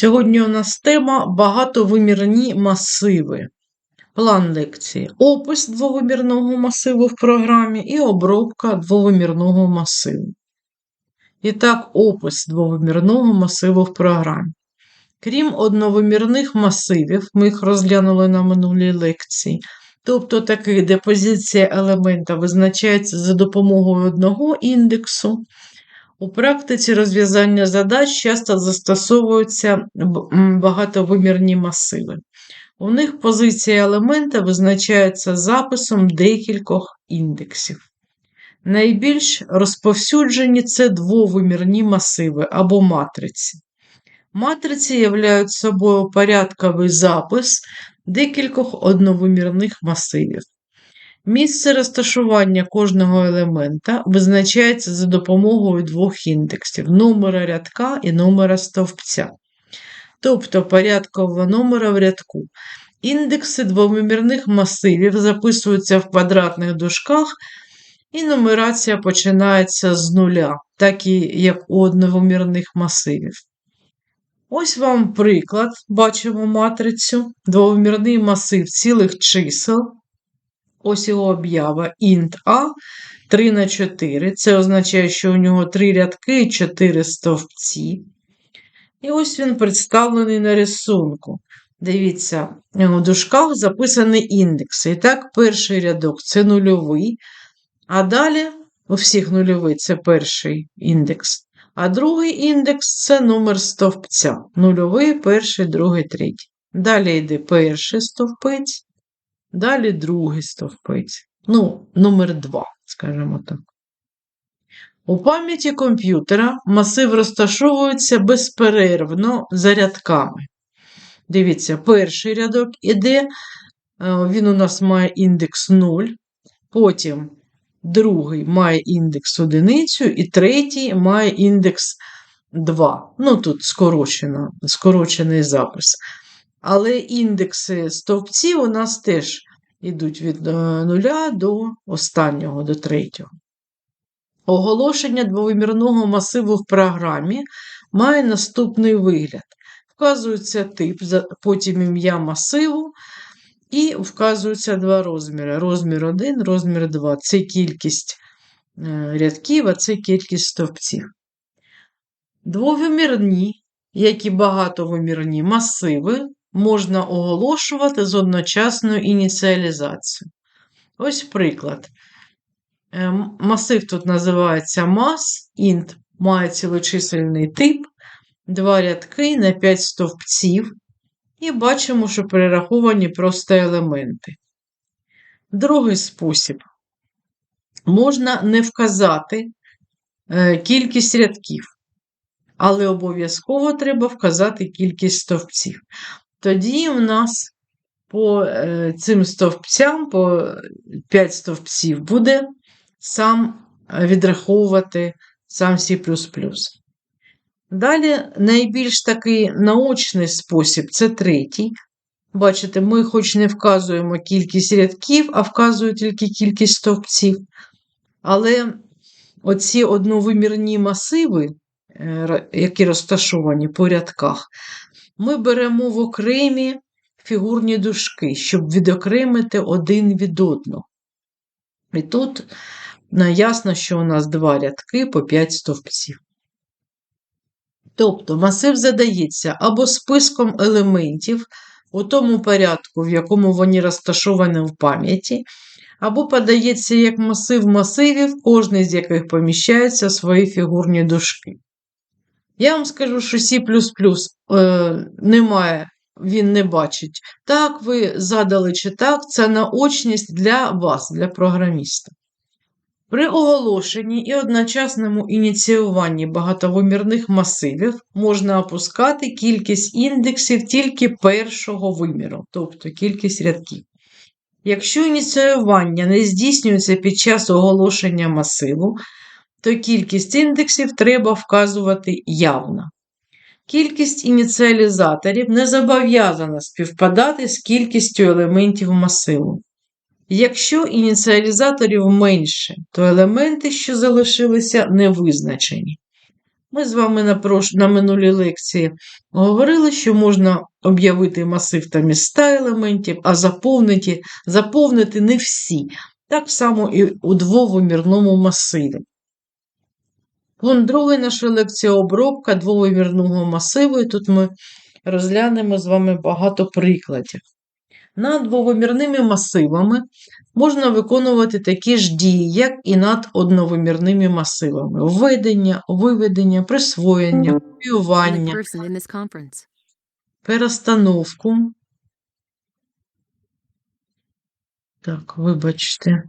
Сьогодні у нас тема багатовимірні масиви. План лекції. Опис двовимірного масиву в програмі і обробка двовимірного масиву. І так, опис двовимірного масиву в програмі. Крім одновимірних масивів, ми їх розглянули на минулій лекції. Тобто таких, де позиція елемента визначається за допомогою одного індексу. У практиці розв'язання задач часто застосовуються багатовимірні масиви. У них позиція елемента визначається записом декількох індексів. Найбільш розповсюджені це двовимірні масиви або матриці. Матриці являють собою порядковий запис декількох одновимірних масивів. Місце розташування кожного елемента визначається за допомогою двох індексів номера рядка і номера стовпця, тобто порядкового номера в рядку. Індекси двомірних масивів записуються в квадратних дужках, і нумерація починається з нуля, так і як у одновимірних масивів. Ось вам приклад, бачимо матрицю, двомірний масив цілих чисел. Ось його об'ява int A 3 на 4. Це означає, що у нього 3 рядки і 4 стовпці. І ось він представлений на рисунку. Дивіться, у дужках записані індекси. І так, перший рядок це нульовий. А далі у всіх нульовий це перший індекс. А другий індекс це номер стовпця. Нульовий, перший, другий, третій. Далі йде перший стовпець. Далі другий стовпець. Ну, номер 2, скажімо так. У пам'яті комп'ютера масив розташовується безперервно за рядками. Дивіться, перший рядок іде, е, він у нас має індекс 0, потім другий має індекс одиницю, і третій має індекс 2. Ну, тут скорочено, скорочений запис. Але індекси стовпців у нас теж йдуть від е, нуля до останнього, до третього. Оголошення двовимірного масиву в програмі має наступний вигляд. Вказується тип, потім ім'я масиву, і вказуються два розміри. Розмір 1, розмір 2. Це кількість е, рядків, а це кількість стовпців. Двовимірні, як і багатовимірні масиви, можна оголошувати з одночасною ініціалізацією. Ось приклад. Е, масив тут називається мас, int має цілочисельний тип, два рядки на 5 стовпців, і бачимо, що перераховані просто елементи. Другий спосіб. Можна не вказати е, кількість рядків, але обов'язково треба вказати кількість стовпців. Тоді в нас по е, цим стовпцям, по 5 стовпців, буде сам відраховувати сам C. Далі найбільш такий наочний спосіб це третій. Бачите, ми хоч не вказуємо кількість рядків, а вказуємо тільки кількість стовпців. Але оці одновимірні масиви, е, які розташовані по рядках, ми беремо в окремі фігурні дужки, щоб відокремити один від одного. І тут ясно, що у нас два рядки по 5 стовпців. Тобто масив задається або списком елементів у тому порядку, в якому вони розташовані в пам'яті, або подається як масив масивів, кожний з яких поміщається свої фігурні дужки. Я вам скажу, що C е, немає, він не бачить. Так, ви задали чи так, це наочність для вас, для програміста. При оголошенні і одночасному ініціюванні багатовимірних масивів можна опускати кількість індексів тільки першого виміру, тобто кількість рядків. Якщо ініціювання не здійснюється під час оголошення масиву, то кількість індексів треба вказувати явно. Кількість ініціалізаторів не зобов'язана співпадати з кількістю елементів масиву. Якщо ініціалізаторів менше, то елементи, що залишилися, не визначені. Ми з вами на, прош... на минулій лекції говорили, що можна об'явити масив та міста елементів, а заповнити, заповнити не всі. Так само і у двовимірному масиві. Пункт другий наша лекція обробка двовимірного масиву, і тут ми розглянемо з вами багато прикладів. Над двовимірними масивами можна виконувати такі ж дії, як і над одновимірними масивами: введення, виведення, присвоєння, копіювання, перестановку. Так, вибачте.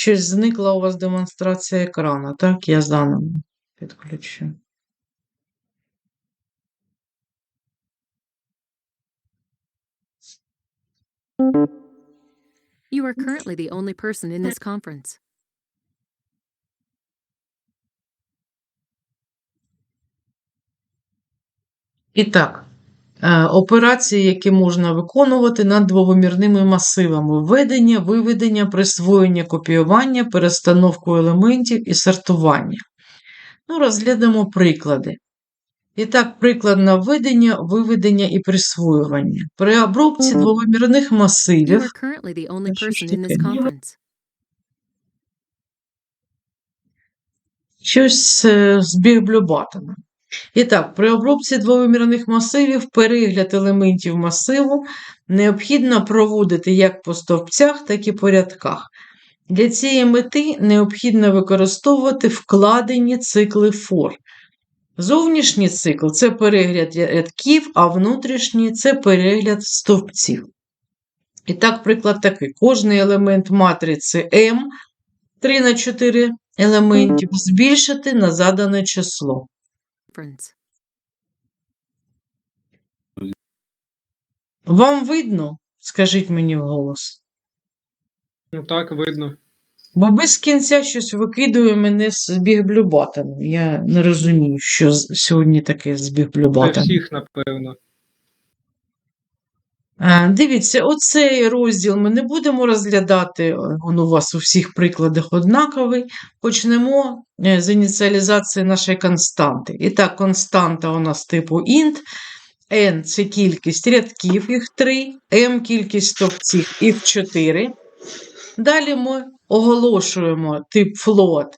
Щось зникла у вас демонстрація екрану, так? Я заново підключу. You are currently the only person in this conference. І так, операції, які можна виконувати над двовимірними масивами: введення, виведення, присвоєння, копіювання, перестановку елементів і сортування. Ну, розглянемо приклади. І так, приклад на введення, виведення і присвоювання. При обробці двовимірних масивів щось е, з бібліобатами. І так, при обробці двовимірних масивів перегляд елементів масиву необхідно проводити як по стовпцях, так і по рядках. Для цієї мети необхідно використовувати вкладені цикли фор. Зовнішній цикл це перегляд рядків, а внутрішній це перегляд стовпців. І так, приклад такий: кожний елемент матриці M 3 на 4 елементів збільшити на задане число. Conference. Вам видно? Скажіть мені вголос. Ну так, видно. Бо без кінця щось викидує мене з бігблюбатами. Я не розумію, що сьогодні таке з Для бігблюбатами. всіх, напевно. Дивіться, оцей розділ ми не будемо розглядати, він у вас у всіх прикладах однаковий. Почнемо е, з ініціалізації нашої константи. І так, константа у нас типу int, n – це кількість рядків, їх 3, m – кількість стовпців, їх 4. Далі ми оголошуємо тип float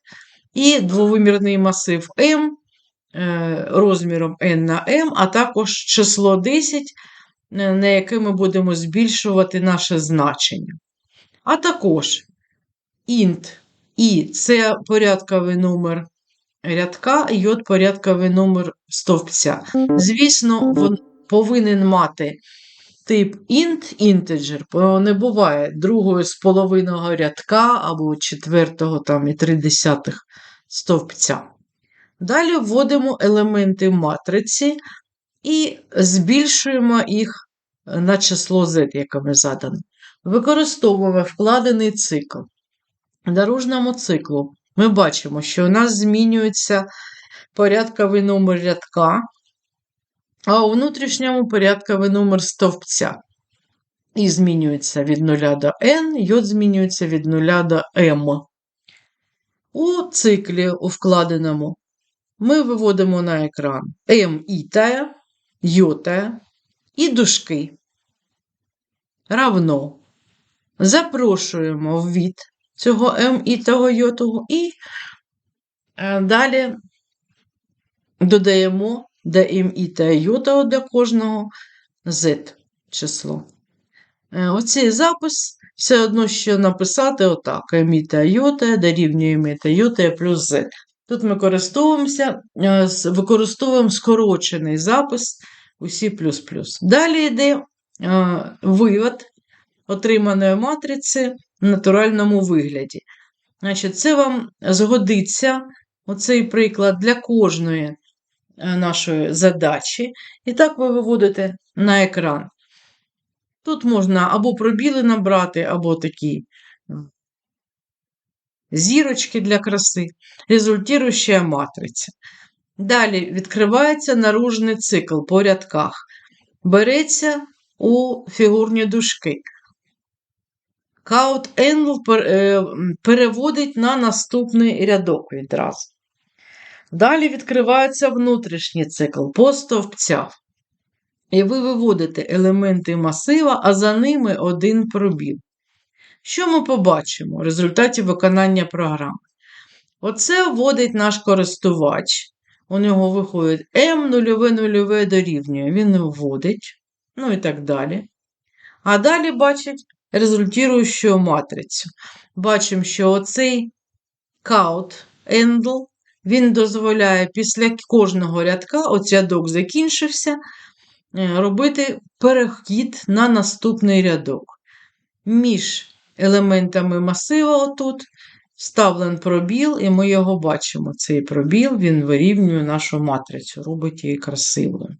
і двовимірний масив m е, розміром n на m, а також число 10, е, на яке ми будемо збільшувати наше значення. А також int і це порядковий номер рядка, от порядковий номер стовпця. Звісно, він повинен мати тип int бо не буває другої з половинного рядка або четвертого там і три десятих стовпця. Далі вводимо елементи матриці і збільшуємо їх на число z, яке ми задано. Використовуємо вкладений цикл. В дорожньому циклу ми бачимо, що у нас змінюється порядковий номер рядка, а у внутрішньому порядковий номер стовпця. І змінюється від 0 до n, йод змінюється від 0 до m. У циклі, у вкладеному, ми виводимо на екран m іта, йота і дужки. Равно. Запрошуємо в від цього m ітого йотого і е, далі додаємо до m іта йотого для кожного z число. Е, Оцей запис все одно, що написати отак: еміта йота дорівнює еміта йота плюс z. Тут ми е, використовуємо скорочений запис у C++. Далі йде е, вивод отриманої матриці в натуральному вигляді. Значить, це вам згодиться оцей приклад для кожної е, нашої задачі. І так ви виводите на екран. Тут можна або пробіли набрати, або такі зірочки для краси, результуюча матриця. Далі відкривається наружний цикл по рядках. Береться у фігурні дужки. Angle пер- е, переводить на наступний рядок відразу. Далі відкривається внутрішній цикл по стовпцях. І ви виводите елементи масива, а за ними один пробіл. Що ми побачимо в результаті виконання програми? Оце вводить наш користувач. У нього виходить М нульове нульове дорівнює. Він вводить, ну і так далі. А далі бачить результуючу матрицю. Бачимо, що оцей count handle, він дозволяє після кожного рядка, от рядок закінчився, е, робити перехід на наступний рядок. Між елементами масива отут вставлен пробіл, і ми його бачимо. Цей пробіл він вирівнює нашу матрицю, робить її красивою.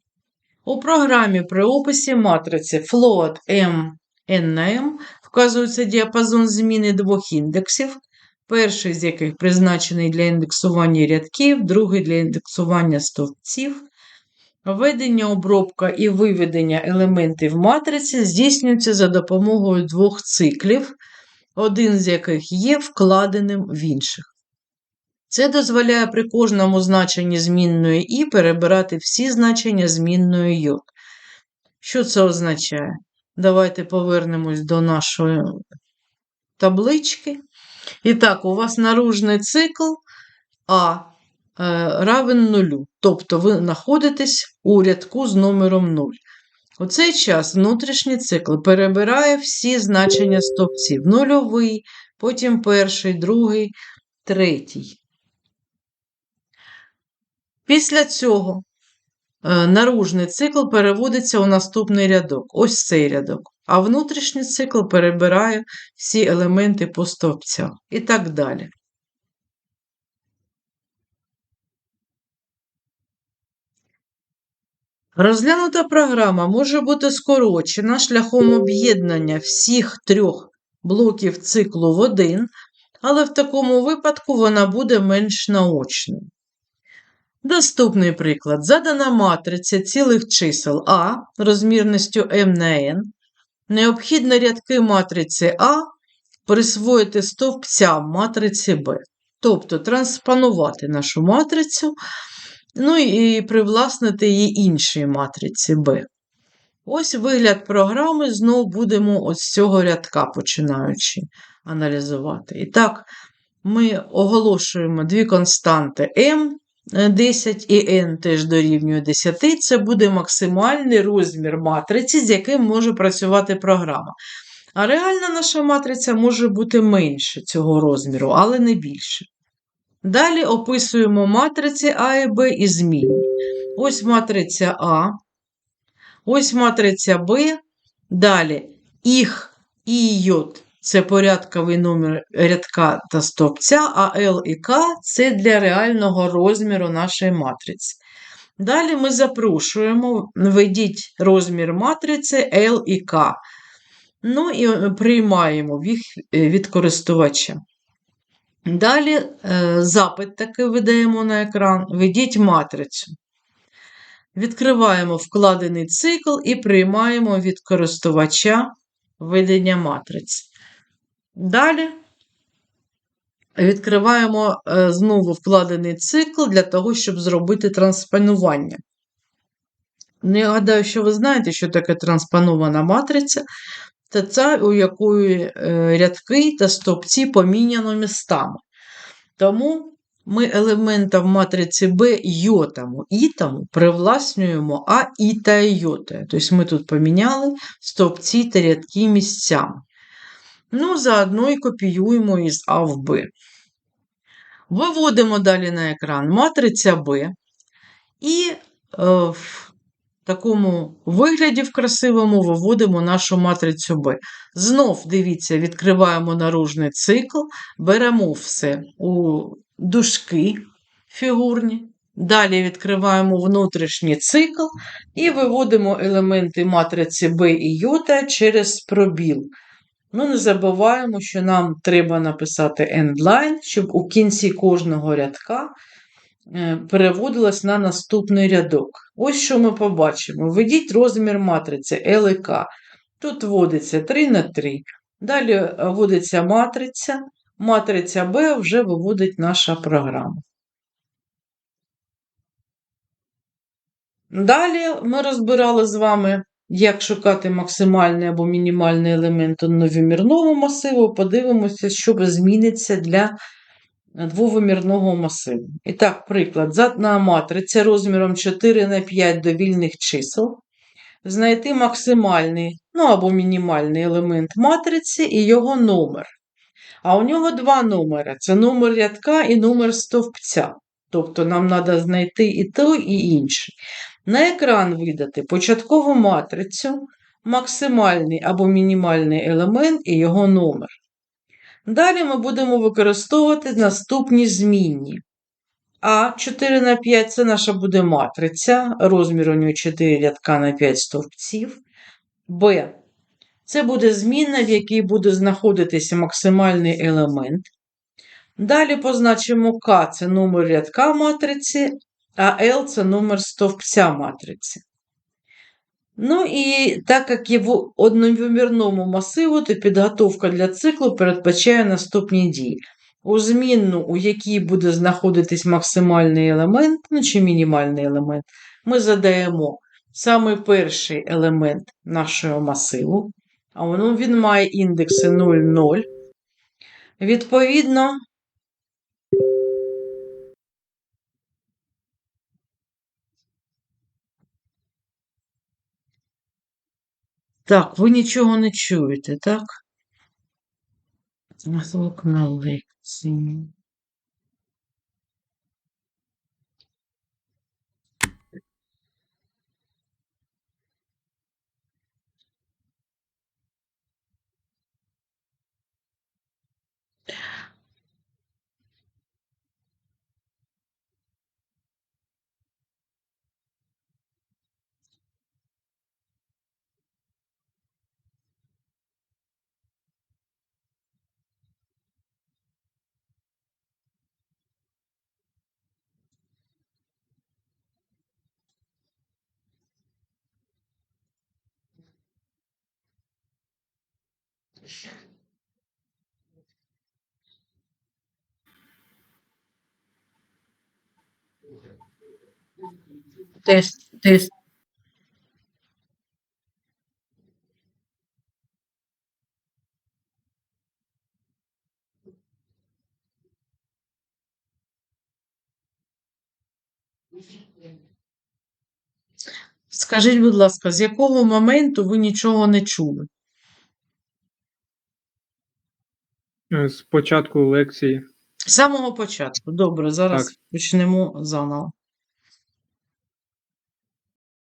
У програмі при описі матриці float m n на m вказується діапазон зміни двох індексів, перший з яких призначений для індексування рядків, другий для індексування стовпців. Введення, обробка і виведення елементів матриці здійснюється за допомогою двох циклів, один з яких є вкладеним в інших. Це дозволяє при кожному значенні змінної і перебирати всі значення змінної j. Що це означає? Давайте повернемось до нашої таблички. І так, у вас наружний цикл А е, равен нулю. Тобто ви знаходитесь у рядку з номером 0. У цей час внутрішній цикл перебирає всі значення стовпців. Нульовий, потім перший, другий, третій. Після цього е, наружний цикл переводиться у наступний рядок, ось цей рядок, а внутрішній цикл перебирає всі елементи по стовпцях і так далі. Розглянута програма може бути скорочена шляхом об'єднання всіх трьох блоків циклу в один, але в такому випадку вона буде менш наочною. Наступний приклад. Задана матриця цілих чисел А розмірністю m на n. Необхідно рядки матриці А присвоїти стовпцям матриці Б. Тобто транспонувати нашу матрицю, ну і привласнити її іншій матриці Б. Ось вигляд програми, знову будемо ось з цього рядка починаючи аналізувати. І так, ми оголошуємо дві константи m, 10 і n теж дорівнює 10. Це буде максимальний розмір матриці, з яким може працювати програма. А реальна наша матриця може бути менше цього розміру, але не більше. Далі описуємо матриці А і Б і змінні. Ось матриця А, ось матриця Б. Далі їх і йод це порядковий номер рядка та стовпця, а L і К це для реального розміру нашої матриці. Далі ми запрошуємо, введіть розмір матриці L і K. Ну і е, приймаємо їх е, від користувача. Далі е, запит таки видаємо на екран, введіть матрицю. Відкриваємо вкладений цикл і приймаємо від користувача введення матриці. Далі відкриваємо е, знову вкладений цикл для того, щоб зробити транспонування. Ну, я гадаю, що ви знаєте, що таке транспонована матриця. Це ця, у якої е, рядки та стовпці поміняно містами. Тому ми елементам матриці Б йотами, ітами привласнюємо А, І та йоти. Тобто ми тут поміняли стовпці та рядки місцями. Ну, заодно і копіюємо із А в Б. Виводимо далі на екран матриця Б. І е, в такому вигляді, в красивому, виводимо нашу матрицю Б. Знов, дивіться, відкриваємо наружний цикл, беремо все у дужки фігурні. Далі відкриваємо внутрішній цикл і виводимо елементи матриці Б і Йота через пробіл. Ну, не забуваємо, що нам треба написати endline, щоб у кінці кожного рядка е, переводилось на наступний рядок. Ось що ми побачимо. Введіть розмір матриці K. Тут вводиться 3 на 3. Далі е, вводиться матриця. Матриця B вже виводить наша програма. Далі ми розбирали з вами, як шукати максимальний або мінімальний елемент у новомірного масиву. Подивимося, що зміниться для двовимірного масиву. І так, приклад. Задна матриця розміром 4 на 5 довільних чисел. Знайти максимальний, ну або мінімальний елемент матриці і його номер. А у нього два номери: це номер рядка і номер стовпця. Тобто нам треба знайти і той, і інший. На екран видати початкову матрицю, максимальний або мінімальний елемент і його номер. Далі ми будемо використовувати наступні змінні. А 4 на 5 це наша буде матриця, розмір у нього 4 рядка на 5 стовпців. Б. Це буде змінна, в якій буде знаходитися максимальний елемент. Далі позначимо К це номер рядка матриці, а L це номер стовпця матриці. Ну і так як є в одновимірному масиву, то підготовка для циклу передбачає наступні дії. У змінну, у якій буде знаходитись максимальний елемент, ну чи мінімальний елемент, ми задаємо саме перший елемент нашого масиву, а воно, він має індекси 0, 0. Відповідно, Так, ви нічого не чуєте, так? Звук на лекції. Тест, тест. Скажіть, будь ласка, з якого моменту ви нічого не чули? Е, З початку лекції. З самого початку. Добре, зараз Так. почнемо заново.